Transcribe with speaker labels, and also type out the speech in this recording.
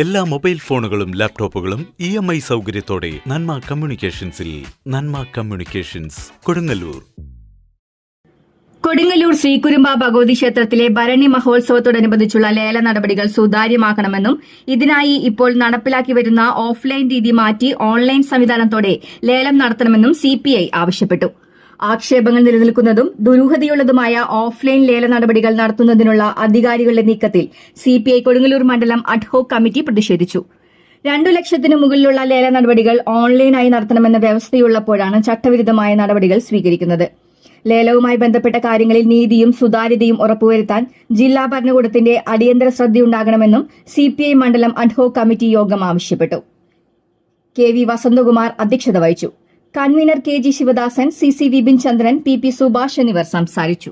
Speaker 1: എല്ലാ മൊബൈൽ ഫോണുകളും ലാപ്ടോപ്പുകളും ഇ എം ഐ സൗകര്യത്തോടെ നന്മ കമ്മ്യൂണിക്കേഷൻസിൽ നന്മ കമ്മ്യൂണിക്കേഷൻസ് കൊടുങ്ങല്ലൂർ.
Speaker 2: കൊടുങ്ങല്ലൂർ ശ്രീകുരുമ്പ ഭഗവതി ക്ഷേത്രത്തിലെ ഭരണി മഹോത്സവത്തോടനുബന്ധിച്ചുള്ള ലേല നടപടികൾ സുതാര്യമാക്കണമെന്നും ഇതിനായി ഇപ്പോൾ നടപ്പിലാക്കി വരുന്ന ഓഫ്ലൈൻ രീതി മാറ്റി ഓൺലൈൻ സംവിധാനത്തോടെ ലേലം നടത്തണമെന്നും സിപിഐ ആവശ്യപ്പെട്ടു. ആക്ഷേപങ്ങൾ നിലനിൽക്കുന്നതും ദുരൂഹതയുള്ളതുമായ ഓഫ്ലൈൻ ലേല നടപടികൾ നടത്തുന്നതിനുള്ള അധികാരികളുടെ നീക്കത്തിൽ സിപിഐ കൊടുങ്ങല്ലൂർ മണ്ഡലം അഡ്ഹോക് കമ്മിറ്റി പ്രതിഷേധിച്ചു. രണ്ടു ലക്ഷത്തിനു മുകളിലുള്ള ലേല നടപടികൾ ഓൺലൈനായി നടത്തണമെന്ന വ്യവസ്ഥയുള്ളപ്പോഴാണ് ചട്ടവിരുദ്ധമായ നടപടികൾ സ്വീകരിക്കുന്നത്. ലേലവുമായി ബന്ധപ്പെട്ട കാര്യങ്ങളിൽ നീതിയും സുതാര്യതയും ഉറപ്പുവരുത്താൻ ജില്ലാ ഭരണകൂടത്തിന്റെ അടിയന്തര ശ്രദ്ധയുണ്ടാകണമെന്നും സിപിഐ മണ്ഡലം അഡ്ഹോക് കമ്മിറ്റി യോഗം ആവശ്യപ്പെട്ടു. കെ വി വസന്തകുമാർ അധ്യക്ഷത വഹിച്ചു. Convener K G Sivadasan C C Vipin Chandran P P Subhash എന്നിവർ സംസാരിച്ചു.